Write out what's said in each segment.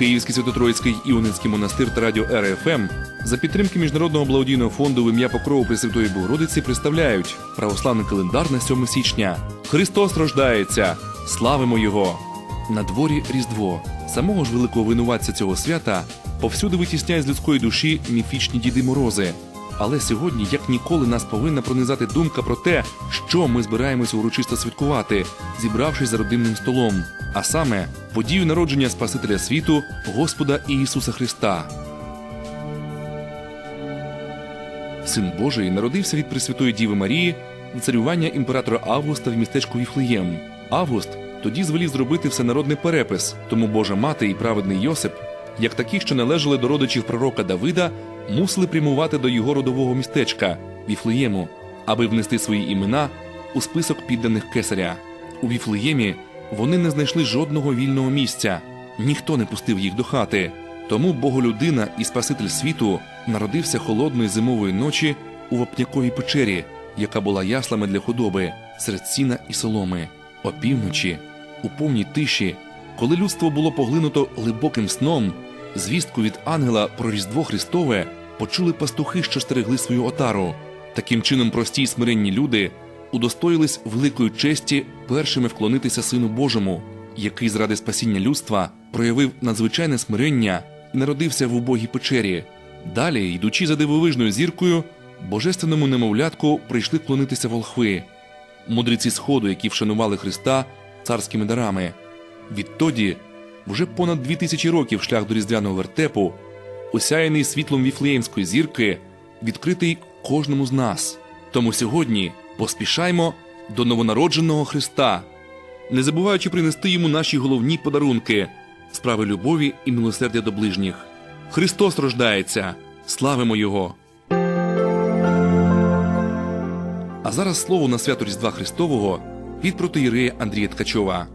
Київський Свято-Троїцький Іонинський монастир та радіо РФМ за підтримки Міжнародного благодійного фонду в ім'я Покрову Пресвятої Богородиці представляють православний календар на 7 січня. Христос рождається! Славимо Його! На дворі Різдво. Самого ж великого винуватця цього свята повсюди витісняє з людської душі міфічні діди морози. Але сьогодні, як ніколи, нас повинна пронизати думка про те, що ми збираємося урочисто святкувати, зібравшись за родинним столом, а саме подію народження Спасителя світу, Господа Ісуса Христа. Син Божий народився від Пресвятої Діви Марії на царювання імператора Августа в містечку Віфлеєм. Август тоді звелів зробити всенародний перепис, тому Божа мати і праведний Йосип, як такі, що належали до родичів пророка Давида, мусили прямувати до його родового містечка Віфлеєму, аби внести свої імена у список підданих кесаря. У Віфлеємі вони не знайшли жодного вільного місця, ніхто не пустив їх до хати. Тому Боголюдина і Спаситель світу народився холодної зимової ночі у вапняковій печері, яка була яслами для худоби серед сіна і соломи. Опівночі, у повній тиші, коли людство було поглинуто глибоким сном, звістку від ангела про Різдво Христове почули пастухи, що стерегли свою отару. Таким чином, прості й смиренні люди удостоїлись великої честі першими вклонитися Сину Божому, який заради спасіння людства проявив надзвичайне смирення і народився в убогій печері. Далі, йдучи за дивовижною зіркою, божественному немовлятку прийшли вклонитися волхви, мудреці Сходу, які вшанували Христа царськими дарами. Відтоді, вже понад дві тисячі років шлях до різдвяного вертепу, осяяний світлом віфлеємської зірки, відкритий кожному з нас. Тому сьогодні поспішаймо до новонародженого Христа, не забуваючи принести йому наші головні подарунки справи любові і милосердя до ближніх. Христос рождається, славимо Його! А зараз слово на свято Різдва Христового від протоїрея Андрія Ткачова.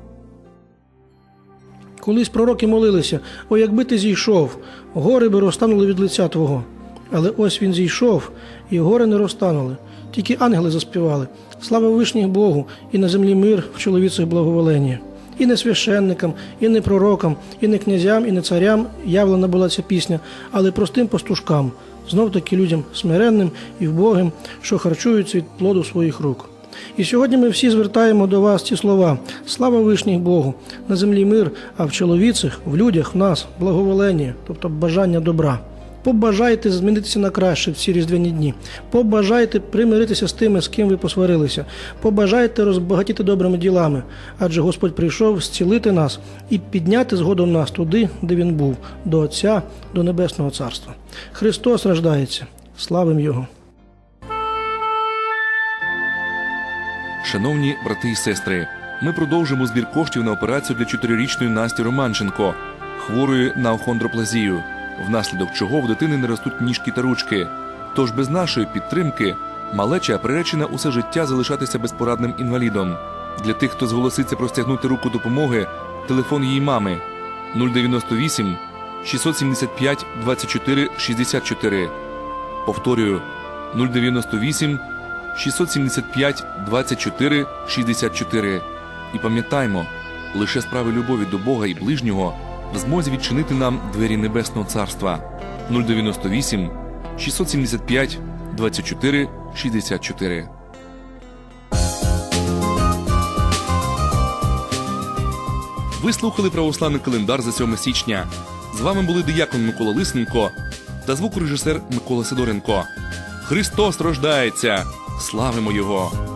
Колись пророки молилися: о, якби ти зійшов, гори би розтанули від лиця твого. Але ось він зійшов, і гори не розтанули. Тільки ангели заспівали. Слава вишніх Богу, і на землі мир в чоловіцях благоволення. І не священникам, і не пророкам, і не князям, і не царям явлена була ця пісня, але простим пастушкам, знов таки людям смиренним і вбогим, що харчуються від плоду своїх рук. І сьогодні ми всі звертаємо до вас ці слова: слава вишніх Богу, на землі мир, а в чоловіцях, в людях, в нас благоволення, тобто бажання добра. Побажайте змінитися на краще в ці різдвяні дні. Побажайте примиритися з тими, з ким ви посварилися. Побажайте розбагатіти добрими ділами, адже Господь прийшов зцілити нас і підняти згодом нас туди, де він був, до Отця, до Небесного Царства. Христос рождається. Славим Його! Шановні брати і сестри, ми продовжимо збір коштів на операцію для чотирирічної Насті Романченко, хворої на охондроплазію, внаслідок чого в дитини не ростуть ніжки та ручки. Тож без нашої підтримки малеча приречена усе життя залишатися безпорадним інвалідом. Для тих, хто зголоситься простягнути руку допомоги, телефон її мами 098 675 24 64. Повторюю 098 675 24 64. І пам'ятаймо, лише справи любові до Бога і ближнього в змозі відчинити нам двері Небесного Царства 098 675 24 64. Ви слухали православний календар за 7 січня. З вами були диякон Микола Лисенко та звукорежисер Микола Сидоренко. Христос рождається! Славимо Його!